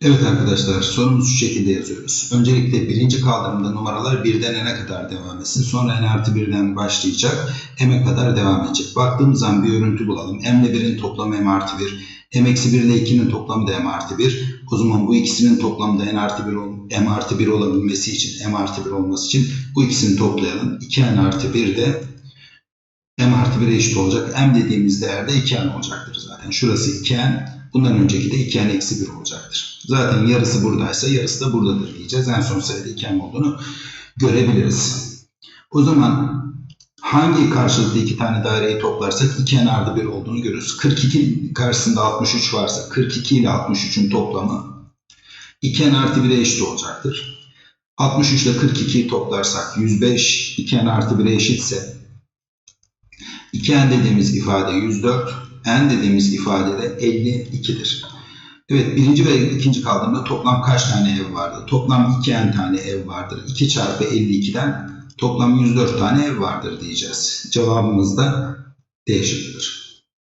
Evet arkadaşlar sorumuzu şu şekilde yazıyoruz. Öncelikle birinci kaldırımda numaralar birden n'e kadar devam etsin. Sonra n artı birden başlayacak. m'e kadar devam edecek. Baktığımız zaman bir örüntü bulalım. m ile 1'in toplamı m artı 1. m eksi 1 ile 2'nin toplamı da m artı 1. O zaman bu ikisinin toplamı da n artı 1, ol- m artı 1 olabilmesi için, m artı 1 olması için bu ikisini toplayalım. 2n artı 1 de m artı 1'e eşit olacak. m dediğimiz değerde 2n olacaktır zaten. Şurası 2n. Bundan önceki de 2n eksi 1 olacaktır. Zaten yarısı buradaysa yarısı da buradadır diyeceğiz. En son sayıda 2n olduğunu görebiliriz. O zaman hangi karşılıklı iki tane daireyi toplarsak 2n artı 1 olduğunu görürüz. 42 karşısında 63 varsa 42 ile 63'ün toplamı 2n artı 1'e eşit olacaktır. 63 ile 42'yi toplarsak 105 2n artı 1'e eşitse 2n dediğimiz ifade 104, n dediğimiz ifade de 52'dir. Evet birinci ve ikinci kaldırımda toplam kaç tane ev vardı? Toplam 2n tane ev vardır. 2 çarpı 52'den toplam 104 tane ev vardır diyeceğiz. Cevabımız da D şıkkıdır.